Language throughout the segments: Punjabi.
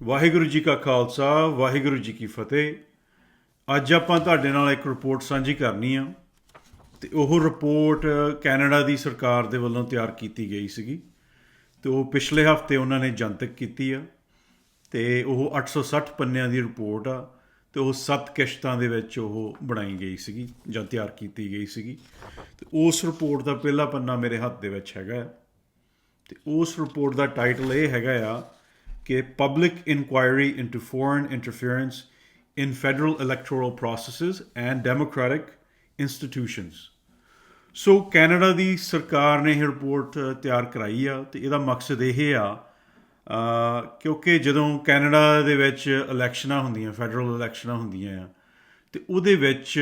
ਵਾਹਿਗੁਰੂ ਜੀ ਕਾ ਖਾਲਸਾ, ਵਾਹਿਗੁਰੂ ਜੀ ਕੀ ਫਤਿਹ ਅੱਜ ਆਪਾਂ ਤੁਹਾਡੇ ਨਾਲ ਇੱਕ ਰਿਪੋਰਟ ਸਾਂਝੀ ਕਰਨੀ ਆ ਤੇ ਉਹ ਰਿਪੋਰਟ ਕੈਨੇਡਾ ਦੀ ਸਰਕਾਰ ਦੇ ਵੱਲੋਂ ਤਿਆਰ ਕੀਤੀ ਗਈ ਸੀਗੀ ਤੇ ਉਹ ਪਿਛਲੇ ਹਫ਼ਤੇ ਉਹਨਾਂ ਨੇ ਜਨਤਕ ਕੀਤੀ ਆ ਤੇ ਉਹ 860 ਪੰਨਿਆਂ ਦੀ ਰਿਪੋਰਟ ਆ ਤੇ ਉਹ 7 ਕਿਸ਼ਤਾਂ ਦੇ ਵਿੱਚ ਉਹ ਬਣਾਈ ਗਈ ਸੀਗੀ ਜਾਂ ਤਿਆਰ ਕੀਤੀ ਗਈ ਸੀਗੀ ਤੇ ਉਸ ਰਿਪੋਰਟ ਦਾ ਪਹਿਲਾ ਪੰਨਾ ਮੇਰੇ ਹੱਥ ਦੇ ਵਿੱਚ ਹੈਗਾ ਆ। ਤੇ ਉਸ ਰਿਪੋਰਟ ਦਾ ਟਾਈਟਲ ਇਹ ਹੈਗਾ ਆ ਕਿ public inquiry into foreign interference in federal electoral processes and democratic institutions so Canada ਦੀ ਸਰਕਾਰ ਨੇ ਇਹ ਰਿਪੋਰਟ ਤਿਆਰ ਕਰਾਈ ਆ ਤੇ ਇਹਦਾ ਮਕਸਦ ਇਹ ਆ ਕਿਉਂਕਿ ਜਦੋਂ ਕੈਨੇਡਾ ਦੇ ਵਿੱਚ ਇਲੈਕਸ਼ਨਾਂ ਹੁੰਦੀਆਂ ਫੈਡਰਲ ਇਲੈਕਸ਼ਨਾਂ ਹੁੰਦੀਆਂ ਆ, ਤੇ ਉਹਦੇ ਵਿੱਚ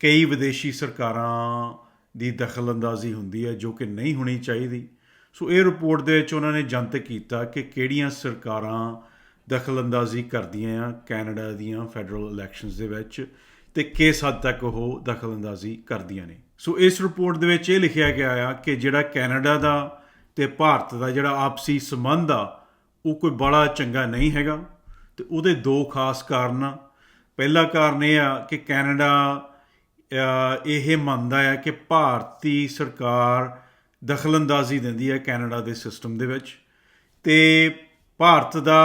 ਕਈ ਵਿਦੇਸ਼ੀ ਸਰਕਾਰਾਂ ਦੀ ਦਖਲਅੰਦਾਜ਼ੀ ਹੁੰਦੀ ਹੈ ਜੋ ਕਿ ਨਹੀਂ ਹੋਣੀ ਚਾਹੀਦੀ। ਸੋ ਇਹ ਰਿਪੋਰਟ ਦੇ ਵਿੱਚ ਉਹਨਾਂ ਨੇ ਜਨਤਕ ਕੀਤਾ ਕਿ ਕਿਹੜੀਆਂ ਸਰਕਾਰਾਂ ਦਖਲਅੰਦਾਜ਼ੀ ਕਰਦੀਆਂ ਆ ਕੈਨੇਡਾ ਦੀਆਂ ਫੈਡਰਲ ਇਲੈਕਸ਼ਨਸ ਦੇ ਵਿੱਚ ਤੇ ਕਿਸ ਹੱਦ ਤੱਕ ਉਹ ਦਖਲਅੰਦਾਜ਼ੀ ਕਰਦੀਆਂ ਨੇ। ਸੋ ਇਸ ਰਿਪੋਰਟ ਦੇ ਵਿੱਚ ਇਹ ਲਿਖਿਆ ਗਿਆ ਆ ਕਿ ਜਿਹੜਾ ਕੈਨੇਡਾ ਦਾ ਤੇ ਭਾਰਤ ਦਾ ਜਿਹੜਾ ਆਪਸੀ ਸੰਬੰਧ ਆ, ਉਹ ਕੋਈ ਬੜਾ ਚੰਗਾ ਨਹੀਂ ਹੈਗਾ ਤੇ ਉਹਦੇ ਦੋ ਖਾਸ ਕਾਰਨ ਆ। ਪਹਿਲਾ ਕਾਰਨ ਇਹ ਆ ਕਿ ਕੈਨੇਡਾ ਇਹ ਮੰਨਦਾ ਆ ਕਿ ਭਾਰਤੀ ਸਰਕਾਰ ਦਖਲਅੰਦਾਜ਼ੀ ਦਿੰਦੀ ਹੈ ਕੈਨੇਡਾ ਦੇ ਸਿਸਟਮ ਦੇ ਵਿੱਚ। ਤੇ ਭਾਰਤ ਦਾ,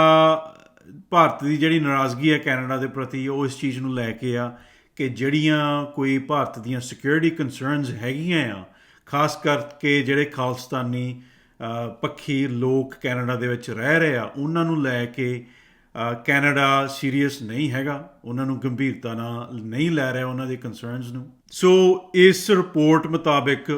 ਭਾਰਤ ਦੀ ਜਿਹੜੀ ਨਾਰਾਜ਼ਗੀ ਹੈ ਕੈਨੇਡਾ ਦੇ ਪ੍ਰਤੀ, ਉਹ ਇਸ ਚੀਜ਼ ਨੂੰ ਲੈ ਕੇ ਆ ਕਿ ਜਿਹੜੀਆਂ ਕੋਈ ਭਾਰਤ ਦੀਆਂ ਸਿਕਿਉਰਿਟੀ ਕਨਸਰਨਸ ਹੈਗੀਆਂ ਆ, ਖਾਸ ਕਰਕੇ ਜਿਹੜੇ ਖਾਲਸਤਾਨੀ ਪੱਖੀ ਲੋਕ ਕੈਨੇਡਾ ਦੇ ਵਿੱਚ ਰਹਿ ਰਹੇ ਆ, ਉਹਨਾਂ ਨੂੰ ਲੈ ਕੇ ਕੈਨੇਡਾ ਸੀਰੀਅਸ ਨਹੀਂ ਹੈਗਾ। ਉਹਨਾਂ ਨੂੰ ਗੰਭੀਰਤਾ ਨਾਲ ਨਹੀਂ ਲੈ ਰਿਹਾ ਉਹਨਾਂ ਦੇ ਕਨਸਰਨਸ ਨੂੰ। ਸੋ ਇਸ ਰਿਪੋਰਟ ਮੁਤਾਬਕ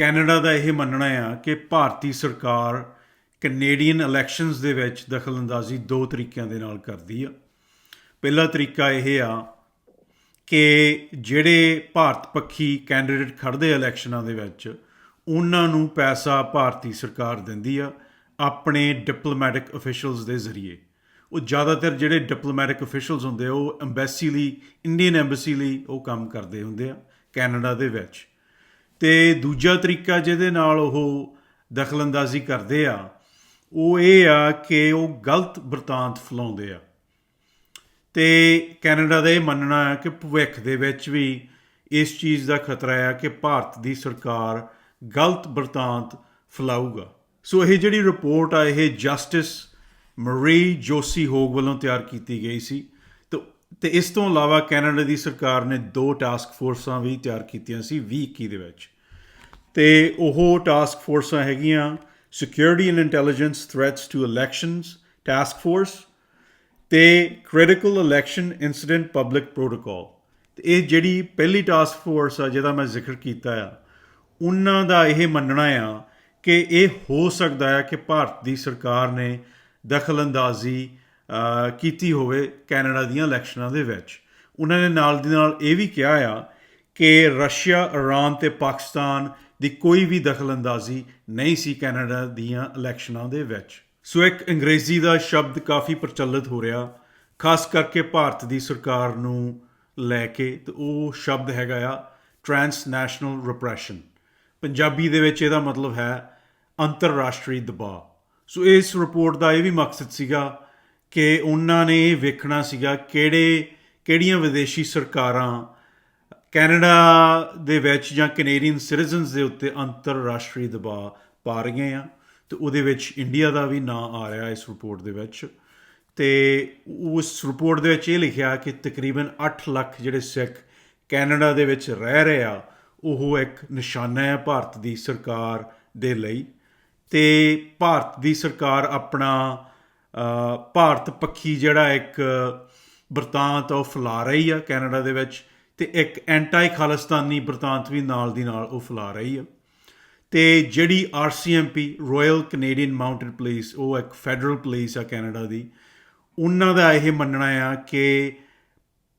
ਕੈਨੇਡਾ ਦਾ ਇਹ ਮੰਨਣਾ ਆ ਕਿ ਭਾਰਤੀ ਸਰਕਾਰ ਕੈਨੇਡੀਅਨ ਇਲੈਕਸ਼ਨਸ ਦੇ ਵਿੱਚ ਦਖਲਅੰਦਾਜ਼ੀ ਦੋ ਤਰੀਕਿਆਂ ਦੇ ਨਾਲ ਕਰਦੀ ਆ। ਪਹਿਲਾ ਤਰੀਕਾ ਇਹ ਆ ਕਿ ਜਿਹੜੇ ਭਾਰਤ ਪੱਖੀ ਕੈਂਡੀਡੇਟ ਖੜਦੇ ਆ ਇਲੈਕਸ਼ਨਾਂ ਦੇ ਵਿੱਚ, ਉਹਨਾਂ ਨੂੰ ਪੈਸਾ ਭਾਰਤੀ ਸਰਕਾਰ ਦਿੰਦੀ ਆ ਆਪਣੇ ਡਿਪਲੋਮੈਟਿਕ ਅਫੀਸ਼ੀਅਲਸ ਦੇ ਜ਼ਰੀਏ। ਉਹ ਜ਼ਿਆਦਾਤਰ ਜਿਹੜੇ ਡਿਪਲੋਮੈਟਿਕ ਅਫੀਸ਼ੀਅਲਸ ਹੁੰਦੇ ਆ, ਉਹ ਐਮਬੈਸੀ ਲਈ ਇੰਡੀਅਨ ਐਮਬੈਸੀ ਲਈ ਉਹ ਕੰਮ ਕਰਦੇ ਹੁੰਦੇ ਆ ਕੈਨੇਡਾ ਦੇ ਵਿੱਚ। ਤੇ ਦੂਜਾ ਤਰੀਕਾ ਜਿਹਦੇ ਨਾਲ ਉਹ ਦਖਲਅੰਦਾਜ਼ੀ ਕਰਦੇ ਆ, ਉਹ ਇਹ ਆ ਕਿ ਉਹ ਗਲਤ ਵਰਤਾਂਤ ਫਲਾਉਂਦੇ ਆ। ਤੇ ਕੈਨੇਡਾ ਦਾ ਇਹ ਮੰਨਣਾ ਹੈ ਕਿ ਭਵਿੱਖ ਦੇ ਵਿੱਚ ਵੀ ਇਸ ਚੀਜ਼ ਦਾ ਖਤਰਾ ਹੈ ਕਿ ਭਾਰਤ ਦੀ ਸਰਕਾਰ ਗਲਤ ਵਰਤਾਂਤ ਫਲਾਊਗਾ। ਸੋ ਇਹ ਜਿਹੜੀ ਰਿਪੋਰਟ ਆ, ਇਹ ਜਸਟਿਸ ਮਰੀ ਜੋਸੀ ਹੋਗ ਵੱਲੋਂ ਤਿਆਰ ਕੀਤੀ ਗਈ ਸੀ। ਤੇ ਇਸ ਤੋਂ ਇਲਾਵਾ ਕੈਨੇਡਾ ਦੀ ਸਰਕਾਰ ਨੇ ਦੋ ਟਾਸਕ ਫੋਰਸਾਂ ਵੀ ਤਿਆਰ ਕੀਤੀਆਂ ਸੀ 2021 ਦੇ ਵਿੱਚ। ਤੇ ਉਹ ਟਾਸਕ ਫੋਰਸਾਂ ਹੈਗੀਆਂ security and intelligence threats to elections task force ਤੇ critical election incident public protocol ਤੇ ਇਹ ਜਿਹੜੀ ਪਹਿਲੀ ਟਾਸਕ ਫੋਰਸ ਆ, ਜਿਹਦਾ ਮੈਂ ਜ਼ਿਕਰ ਕੀਤਾ ਆ, ਉਹਨਾਂ ਦਾ ਇਹ ਮੰਨਣਾ ਆ ਕਿ ਇਹ ਹੋ ਸਕਦਾ ਹੈ ਕਿ ਭਾਰਤ ਦੀ ਸਰਕਾਰ ਨੇ ਦਖਲਅੰਦਾਜ਼ੀ ਕੀਤੀ ਹੋਵੇ ਕੈਨੇਡਾ ਦੀਆਂ ਇਲੈਕਸ਼ਨਾਂ ਦੇ ਵਿੱਚ। ਉਹਨਾਂ ਨੇ ਨਾਲ ਦੀ ਨਾਲ ਇਹ ਵੀ ਕਿਹਾ ਆ ਕਿ ਰਸ਼ੀਆ, ਇਰਾਨ ਤੇ ਪਾਕਿਸਤਾਨ ਦੀ ਕੋਈ ਵੀ ਦਖਲਅੰਦਾਜ਼ੀ ਨਹੀਂ ਸੀ ਕੈਨੇਡਾ ਦੀਆਂ ਇਲੈਕਸ਼ਨਾਂ ਦੇ ਵਿੱਚ। ਸੋ ਇੱਕ ਅੰਗਰੇਜ਼ੀ ਦਾ ਸ਼ਬਦ ਕਾਫੀ ਪ੍ਰਚਲਿਤ ਹੋ ਰਿਹਾ, ਖਾਸ ਕਰਕੇ ਭਾਰਤ ਦੀ ਸਰਕਾਰ ਨੂੰ ਲੈ ਕੇ, ਤੇ ਉਹ ਸ਼ਬਦ ਹੈਗਾ ਆ ਟ੍ਰਾਂਸਨੈਸ਼ਨਲ ਰਿਪਰੈਸ਼ਨ ਪੰਜਾਬੀ ਦੇ ਵਿੱਚ ਇਹਦਾ ਮਤਲਬ ਹੈ ਅੰਤਰਰਾਸ਼ਟਰੀ ਦਬਾਅ। ਸੋ ਇਸ ਰਿਪੋਰਟ ਦਾ ਇਹ ਵੀ ਮਕਸਦ ਸੀਗਾ ਕਿ ਉਹਨਾਂ ਨੇ ਇਹ ਵੇਖਣਾ ਸੀਗਾ ਕਿਹੜੇ, ਕਿਹੜੀਆਂ ਵਿਦੇਸ਼ੀ ਸਰਕਾਰਾਂ ਕੈਨੇਡਾ ਦੇ ਵਿੱਚ ਜਾਂ ਕੈਨੇਡੀਅਨ ਸਿਟੀਜ਼ਨਸ ਦੇ ਉੱਤੇ ਅੰਤਰਰਾਸ਼ਟਰੀ ਦਬਾਅ ਪਾ ਰਹੀਆਂ ਆ ਤੇ ਉਹਦੇ ਵਿੱਚ ਇੰਡੀਆ ਦਾ ਵੀ ਨਾਂ ਆ ਰਿਹਾ ਇਸ ਰਿਪੋਰਟ ਦੇ ਵਿੱਚ। ਤੇ ਉਸ ਰਿਪੋਰਟ ਦੇ ਵਿੱਚ ਇਹ ਲਿਖਿਆ ਕਿ ਤਕਰੀਬਨ 8 ਲੱਖ ਜਿਹੜੇ ਸਿੱਖ ਕੈਨੇਡਾ ਦੇ ਵਿੱਚ ਰਹਿ ਰਹੇ ਆ, ਉਹ ਇੱਕ ਨਿਸ਼ਾਨਾ ਹੈ ਭਾਰਤ ਦੀ ਸਰਕਾਰ ਦੇ ਲਈ। ਤੇ ਭਾਰਤ ਦੀ ਸਰਕਾਰ ਆਪਣਾ ਭਾਰਤ ਪੱਖੀ ਜਿਹੜਾ ਇੱਕ ਵਰਤਾਂਤ ਆ ਉਹ ਫੈਲਾ ਰਹੀ ਆ ਕੈਨੇਡਾ ਦੇ ਵਿੱਚ ਤੇ ਇੱਕ ਐਂਟਾਈ ਖਾਲਿਸਤਾਨੀ ਵਰਤਾਂਤ ਵੀ ਨਾਲ ਦੀ ਨਾਲ ਉਹ ਫੈਲਾ ਰਹੀ ਆ। ਤੇ ਜਿਹੜੀ RCMP royal Canadian mounted police ਉਹ ਇੱਕ ਫੈਡਰਲ ਪੁਲਿਸ ਆ ਕੈਨੇਡਾ ਦੀ, ਉਹਨਾਂ ਦਾ ਇਹ ਮੰਨਣਾ ਆ ਕਿ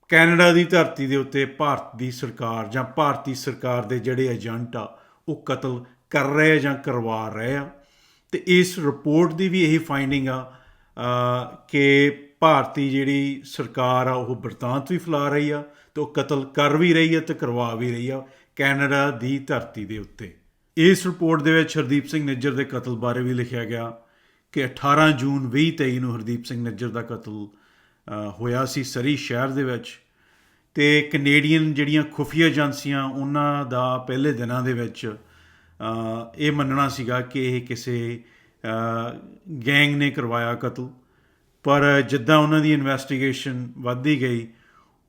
ਕੈਨੇਡਾ ਦੀ ਧਰਤੀ ਦੇ ਉੱਤੇ ਭਾਰਤ ਦੀ ਸਰਕਾਰ ਜਾਂ ਭਾਰਤੀ ਸਰਕਾਰ ਦੇ ਜਿਹੜੇ ਏਜੰਟ ਆ, ਉਹ ਕਤਲ ਕਰ ਰਹੇ ਆ ਜਾਂ ਕਰਵਾ ਰਹੇ ਆ। ਤੇ ਇਸ ਰਿਪੋਰਟ ਦੀ ਵੀ ਇਹੀ ਫਾਈਂਡਿੰਗ ਆ ਕਿ ਭਾਰਤੀ ਜਿਹੜੀ ਸਰਕਾਰ ਆ, ਉਹ ਬਰਤਾਂਤ ਵੀ ਫੈਲਾ ਰਹੀ ਆ ਤੇ ਉਹ ਕਤਲ ਕਰ ਵੀ ਰਹੀ ਆ ਤੇ ਕਰਵਾ ਵੀ ਰਹੀ ਆ ਕੈਨੇਡਾ ਦੀ ਧਰਤੀ ਦੇ ਉੱਤੇ। ਇਸ ਰਿਪੋਰਟ ਦੇ ਵਿੱਚ ਹਰਦੀਪ ਸਿੰਘ ਨਿੱਜਰ ਦੇ ਕਤਲ ਬਾਰੇ ਵੀ ਲਿਖਿਆ ਗਿਆ ਕਿ 18 ਜੂਨ 2023 ਨੂੰ ਹਰਦੀਪ ਸਿੰਘ ਨੱਜਰ ਦਾ ਕਤਲ ਹੋਇਆ ਸੀ ਸਰੀ ਸ਼ਹਿਰ ਦੇ ਵਿੱਚ ਤੇ ਕੈਨੇਡੀਅਨ ਜਿਹੜੀਆਂ ਖੁਫੀਆ ਏਜੰਸੀਆਂ, ਉਹਨਾਂ ਦਾ ਪਹਿਲੇ ਦਿਨਾਂ ਦੇ ਵਿੱਚ ਇਹ ਮੰਨਣਾ ਸੀਗਾ ਕਿ ਇਹ ਕਿਸੇ ਗੈਂਗ ਨੇ ਕਰਵਾਇਆ ਕਤਲ। ਪਰ ਜਿੱਦਾਂ ਉਹਨਾਂ ਦੀ ਇਨਵੈਸਟੀਗੇਸ਼ਨ ਵੱਧਦੀ ਗਈ,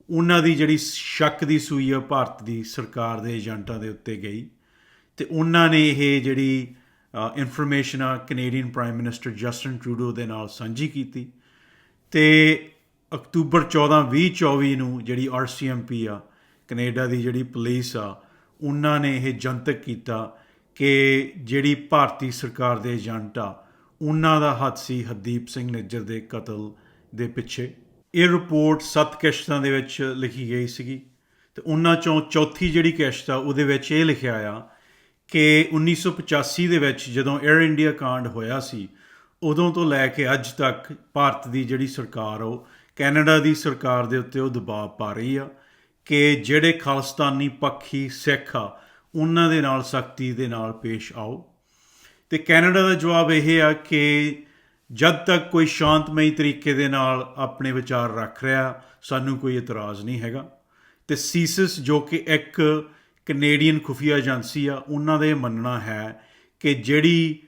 ਉਹਨਾਂ ਦੀ ਜਿਹੜੀ ਸ਼ੱਕ ਦੀ ਸੂਈ ਆ ਭਾਰਤ ਦੀ ਸਰਕਾਰ ਦੇ ਏਜੰਟਾਂ ਦੇ ਉੱਤੇ ਗਈ। ਤੇ ਉਹਨਾਂ ਨੇ ਇਹ ਜਿਹੜੀ ਇਨਫੋਰਮੇਸ਼ਨ ਆ Canadian prime minister Justin Trudeau ਦੇ ਨਾਲ ਸਾਂਝੀ ਕੀਤੀ। ਤੇ ਅਕਤੂਬਰ 14 2024 ਨੂੰ ਜਿਹੜੀ ਆਰਸੀਐਮਪੀ ਆ ਕੈਨੇਡਾ ਦੀ ਜਿਹੜੀ ਪੁਲਿਸ ਆ, ਉਹਨਾਂ ਨੇ ਇਹ ਜਨਤਕ ਕੀਤਾ। ਕਿ ਜਿਹੜੀ ਭਾਰਤੀ ਸਰਕਾਰ ਦੇ ਏਜੰਟ ਆ ਉਹਨਾਂ ਦਾ ਹੱਥ ਸੀ ਹਰਦੀਪ ਸਿੰਘ ਨਿੱਜਰ ਦੇ ਕਤਲ ਦੇ ਪਿੱਛੇ। ਇਹ ਰਿਪੋਰਟ ਸੱਤ ਕਿਸ਼ਤਾਂ ਦੇ ਵਿੱਚ ਲਿਖੀ ਗਈ ਸੀਗੀ ਤੇ ਉਹਨਾਂ ਚੋਂ ਚੌਥੀ ਜਿਹੜੀ ਕਿਸ਼ਤ ਆ, ਉਹਦੇ ਵਿੱਚ ਇਹ ਲਿਖਿਆ ਆ ਕਿ 1985 ਦੇ ਵਿੱਚ ਜਦੋਂ 에ਅਰ ਇੰਡੀਆ ਕਾਂਡ ਹੋਇਆ ਸੀ, ਉਦੋਂ ਤੋਂ ਲੈ ਕੇ ਅੱਜ ਤੱਕ ਭਾਰਤ ਦੀ ਜਿਹੜੀ ਸਰਕਾਰ ਉਹ ਕੈਨੇਡਾ ਦੀ ਸਰਕਾਰ ਦੇ ਉੱਤੇ ਉਹ ਦਬਾਅ ਪਾ ਰਹੀ ਆ ਕਿ ਜਿਹੜੇ ਖਾਲਿਸਤਾਨੀ ਪੱਖੀ ਸਿੱਖ ਆ ਉਹਨਾਂ ਦੇ ਨਾਲ ਸਖਤੀ ਦੇ ਨਾਲ ਪੇਸ਼ ਆਓ। ਤੇ ਕੈਨੇਡਾ ਦਾ ਜਵਾਬ ਇਹ ਆ ਕਿ ਜਦ ਤੱਕ ਕੋਈ ਸ਼ਾਂਤਮਈ ਤਰੀਕੇ ਦੇ ਨਾਲ ਆਪਣੇ ਵਿਚਾਰ ਰੱਖ ਰਿਹਾ, ਸਾਨੂੰ ਕੋਈ ਇਤਰਾਜ਼ ਨਹੀਂ ਹੈਗਾ। ਤੇ ਸੀਸਿਸ ਜੋ ਕਿ ਇੱਕ ਕੈਨੇਡੀਅਨ ਖੁਫੀਆ ਏਜੰਸੀ ਆ, ਉਹਨਾਂ ਦਾ ਇਹ ਮੰਨਣਾ ਹੈ ਕਿ ਜਿਹੜੀ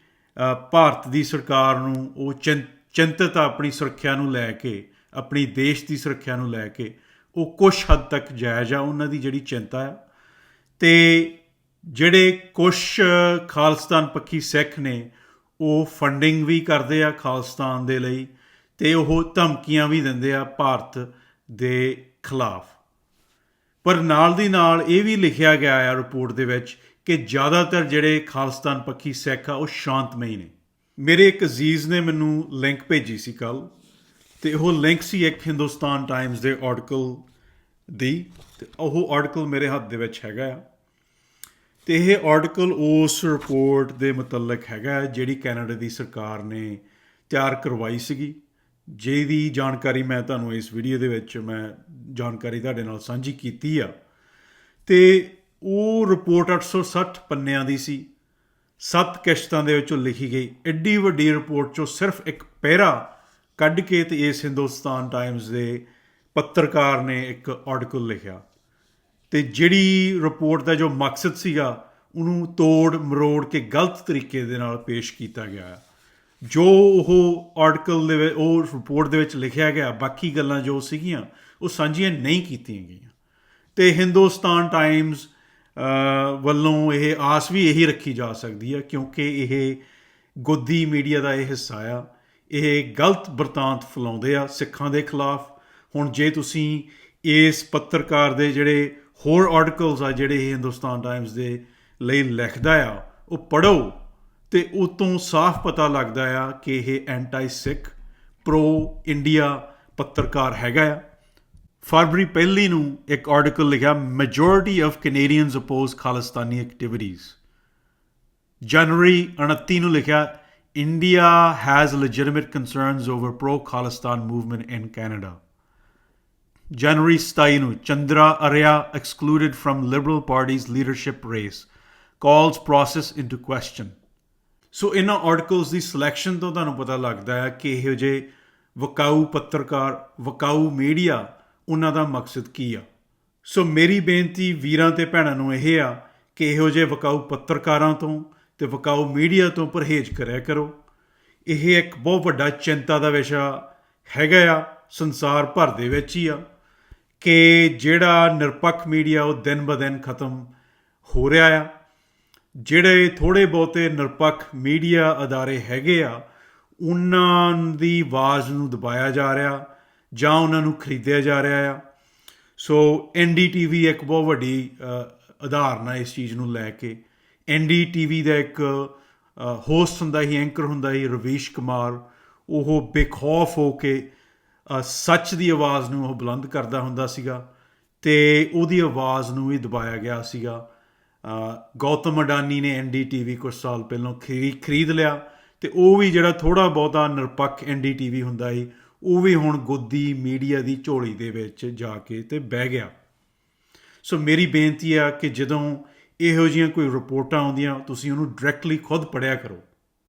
ਭਾਰਤ ਦੀ ਸਰਕਾਰ ਨੂੰ ਉਹ ਚਿੰ- ਚਿੰਤਤ ਆ ਆਪਣੀ ਸੁਰੱਖਿਆ ਨੂੰ ਲੈ ਕੇ, ਆਪਣੀ ਦੇਸ਼ ਦੀ ਸੁਰੱਖਿਆ ਨੂੰ ਲੈ ਕੇ ਉਹ ਕੁਝ ਹੱਦ ਤੱਕ ਜਾਇਜ਼ ਆ, ਉਹਨਾਂ ਦੀ ਜਿਹੜੀ ਚਿੰਤਾ ਆ। ਤੇ ਜਿਹੜੇ ਕੁਝ ਖਾਲਿਸਤਾਨ ਪੱਖੀ ਸਿੱਖ ਨੇ, ਉਹ ਫੰਡਿੰਗ ਵੀ ਕਰਦੇ ਆ ਖਾਲਿਸਤਾਨ ਦੇ ਲਈ ਤੇ ਉਹ ਧਮਕੀਆਂ ਵੀ ਦਿੰਦੇ ਆ ਭਾਰਤ ਦੇ ਖਿਲਾਫ। ਪਰ ਨਾਲ ਦੀ ਨਾਲ ਇਹ ਵੀ ਲਿਖਿਆ ਗਿਆ ਆ ਰਿਪੋਰਟ ਦੇ ਵਿੱਚ ਕਿ ਜ਼ਿਆਦਾਤਰ ਜਿਹੜੇ ਖਾਲਿਸਤਾਨ ਪੱਖੀ ਸਿੱਖ ਆ, ਉਹ ਸ਼ਾਂਤਮਈ ਨੇ। ਮੇਰੇ ਇੱਕ ਅਜ਼ੀਜ਼ ਨੇ ਮੈਨੂੰ ਲਿੰਕ ਭੇਜੀ ਸੀ ਕੱਲ ਤੇ ਉਹ ਲਿੰਕ ਸੀ ਇੱਕ ਹਿੰਦੁਸਤਾਨ ਟਾਈਮਜ਼ ਦੇ ਆਰਟੀਕਲ ਦੀ ਤੇ ਉਹ ਆਰਟੀਕਲ ਮੇਰੇ ਹੱਥ ਦੇ ਵਿੱਚ ਹੈਗਾ ਆ। ਤੇ ਇਹ ਆਰਟੀਕਲ ਉਸ ਰਿਪੋਰਟ ਦੇ ਮੁਤਲਕ ਹੈਗਾ ਜਿਹੜੀ ਕੈਨੇਡਾ ਦੀ ਸਰਕਾਰ ਨੇ ਤਿਆਰ ਕਰਵਾਈ ਸੀਗੀ। ਜਿਹਦੀ ਜਾਣਕਾਰੀ ਮੈਂ ਤੁਹਾਨੂੰ ਇਸ ਵੀਡੀਓ ਦੇ ਵਿੱਚ ਮੈਂ ਜਾਣਕਾਰੀ ਤੁਹਾਡੇ ਨਾਲ ਸਾਂਝੀ ਕੀਤੀ ਆ। ਤੇ ਉਹ ਰਿਪੋਰਟ 860 ਪੰਨਿਆਂ ਦੀ ਸੀ। ਸੱਤ ਕਿਸ਼ਤਾਂ ਦੇ ਵਿੱਚੋਂ ਲਿਖੀ ਗਈ। ਐਡੀ ਵੱਡੀ ਰਿਪੋਰਟ ਚੋਂ ਸਿਰਫ ਇੱਕ ਪੈਰਾ ਕੱਢ ਕੇ ਤੇ ਇਸ ਹਿੰਦੁਸਤਾਨ ਟਾਈਮਜ਼ ਦੇ ਪੱਤਰਕਾਰ ਨੇ ਇੱਕ ਆਰਟੀਕਲ ਲਿਖਿਆ। ਤੇ ਜਿਹੜੀ ਰਿਪੋਰਟ ਦਾ ਜੋ ਮਕਸਦ ਸੀਗਾ, ਉਹਨੂੰ ਤੋੜ ਮਰੋੜ ਕੇ ਗਲਤ ਤਰੀਕੇ ਦੇ ਨਾਲ ਪੇਸ਼ ਕੀਤਾ ਗਿਆ ਹੈ। ਜੋ ਉਹ ਆਰਟੀਕਲ ਦੇ ਵਿੱਚ, ਉਹ ਰਿਪੋਰਟ ਦੇ ਵਿੱਚ ਲਿਖਿਆ ਗਿਆ, ਬਾਕੀ ਗੱਲਾਂ ਜੋ ਸੀਗੀਆਂ, ਉਹ ਸਾਂਝੀਆਂ ਨਹੀਂ ਕੀਤੀਆਂ ਗਈਆਂ। ਤੇ ਹਿੰਦੁਸਤਾਨ ਟਾਈਮਜ਼ ਵੱਲੋਂ ਇਹ ਆਸ ਵੀ ਇਹੀ ਰੱਖੀ ਜਾ ਸਕਦੀ ਹੈ, ਕਿਉਂਕਿ ਇਹ ਗੋਦੀ ਮੀਡੀਆ ਦਾ ਇਹ ਹਿੱਸਾ ਆ। ਇਹ ਗਲਤ ਵਰਤਾਂਤ ਫੈਲਾਉਂਦੇ ਆ ਸਿੱਖਾਂ ਦੇ ਖਿਲਾਫ। ਹੁਣ ਜੇ ਤੁਸੀਂ ਇਸ ਪੱਤਰਕਾਰ ਦੇ ਜਿਹੜੇ ਹੋਰ ਆਰਟੀਕਲਸ ਆ ਜਿਹੜੇ ਇਹ ਹਿੰਦੁਸਤਾਨ ਟਾਈਮਸ ਦੇ ਲਈ ਲਿਖਦਾ ਆ, ਉਹ ਪੜੋ ਤੇ ਉਤੋਂ ਸਾਫ਼ ਪਤਾ ਲੱਗਦਾ ਆ ਕਿ ਇਹ ਐਂਟੀ ਸਿੱਖ ਪ੍ਰੋ ਇੰਡੀਆ ਪੱਤਰਕਾਰ ਹੈਗਾ ਆ। ਫਰਵਰੀ ਪਹਿਲੀ ਨੂੰ ਇੱਕ ਆਰਟੀਕਲ ਲਿਖਿਆ majority of Canadians oppose Khalistani activities ਜਨਵਰੀ 29 ਨੂੰ ਲਿਖਿਆ India has legitimate concerns over pro Khalistan movement in Canada ਜਨਵਰੀ 27 ਨੂੰ Chandra Arya excluded from liberal party's leadership race calls process into question so ਇਹਨਾਂ ਆਰਟੀਕਲਸ ਦੀ ਸਿਲੈਕਸ਼ਨ ਤੋਂ ਤੁਹਾਨੂੰ ਪਤਾ ਲੱਗਦਾ ਹੈ ਕਿ ਇਹੋ ਜਿਹੇ ਵਕਾਊ ਪੱਤਰਕਾਰ, ਵਕਾਊ ਮੀਡੀਆ ਉਹਨਾਂ ਦਾ ਮਕਸਦ ਕੀ ਆ? ਸੋ ਮੇਰੀ ਬੇਨਤੀ ਵੀਰਾਂ ਤੇ ਭੈਣਾਂ ਨੂੰ ਇਹ ਆ ਕਿ ਇਹੋ ਜਿਹੇ ਵਕਾਊ ਪੱਤਰਕਾਰਾਂ ਤੋਂ ਤੇ ਵਕਾਊ ਮੀਡੀਆ ਤੋਂ ਪਰਹੇਜ਼ ਕਰਿਆ ਕਰੋ। ਇਹ ਇੱਕ ਬਹੁਤ ਵੱਡਾ ਚਿੰਤਾ ਦਾ ਵਿਸ਼ਾ ਹੈਗਾ ਆ, ਸੰਸਾਰ ਭਰ ਦੇ ਵਿੱਚ ਹੀ ਆ। ਕਿ ਜਿਹੜਾ ਨਿਰਪੱਖ ਮੀਡੀਆ ਉਹ ਦਿਨ ਬ ਦਿਨ ਖਤਮ ਹੋ ਰਿਹਾ ਆ ਜਿਹੜੇ ਥੋੜੇ ਬਹੁਤੇ ਨਿਰਪੱਖ ਮੀਡੀਆ ਅਦਾਰੇ ਹੈਗੇ ਆ ਉਹਨਾਂ ਦੀ ਆਵਾਜ਼ ਨੂੰ ਦਬਾਇਆ ਜਾ ਰਿਹਾ ਜਾਂ ਉਹਨਾਂ ਨੂੰ ਖਰੀਦਿਆ ਜਾ ਰਿਹਾ ਆ। ਸੋ ਐਨਡੀਟੀਵੀ ਇੱਕ ਬਹੁਤ ਵੱਡੀ ਅ, ਇਸ ਚੀਜ਼ ਨੂੰ ਲੈ ਕੇ। ਐਨਡੀਟੀਵੀ ਦਾ ਇੱਕ ਹੋਸਟ ਹੁੰਦਾ ਹੀ ਐਂਕਰ ਹੁੰਦਾ ਹੀ ਰਵੀਸ਼ ਕੁਮਾਰ। ਉਹ ਬੇਖੌਫ ਹੋ ਕੇ ਸੱਚ ਦੀ ਆਵਾਜ਼ ਨੂੰ ਉਹ ਬੁਲੰਦ ਕਰਦਾ ਹੁੰਦਾ ਸੀਗਾ ਤੇ ਉਹਦੀ ਆਵਾਜ਼ ਨੂੰ ਵੀ ਦਬਾਇਆ ਗਿਆ ਸੀਗਾ। ਗੌਤਮ ਅਡਾਨੀ ਨੇ ਐਨਡੀਟੀਵੀ ਕੁਝ ਸਾਲ ਪਹਿਲਾਂ ਖਰੀ- ਖਰੀਦ ਲਿਆ ਤੇ ਉਹ ਵੀ ਜਿਹੜਾ ਥੋੜਾ ਬਹੁਤਾ ਨਿਰਪੱਖ ਐਨਡੀਟੀਵੀ ਹੁੰਦਾ ਸੀ, ਉਹ ਵੀ ਹੁਣ ਗੋਦੀ ਮੀਡੀਆ ਦੀ ਝੋਲੀ ਦੇ ਵਿੱਚ ਜਾ ਕੇ ਤੇ ਬਹਿ ਗਿਆ। ਸੋ ਮੇਰੀ ਬੇਨਤੀ ਆ ਕਿ ਜਦੋਂ ਇਹੋ ਜਿਹੀਆਂ ਕੋਈ ਰਿਪੋਰਟਾਂ ਆਉਂਦੀਆਂ, ਤੁਸੀਂ ਉਹਨੂੰ ਡਾਇਰੈਕਟਲੀ ਖੁਦ ਪੜਿਆ ਕਰੋ।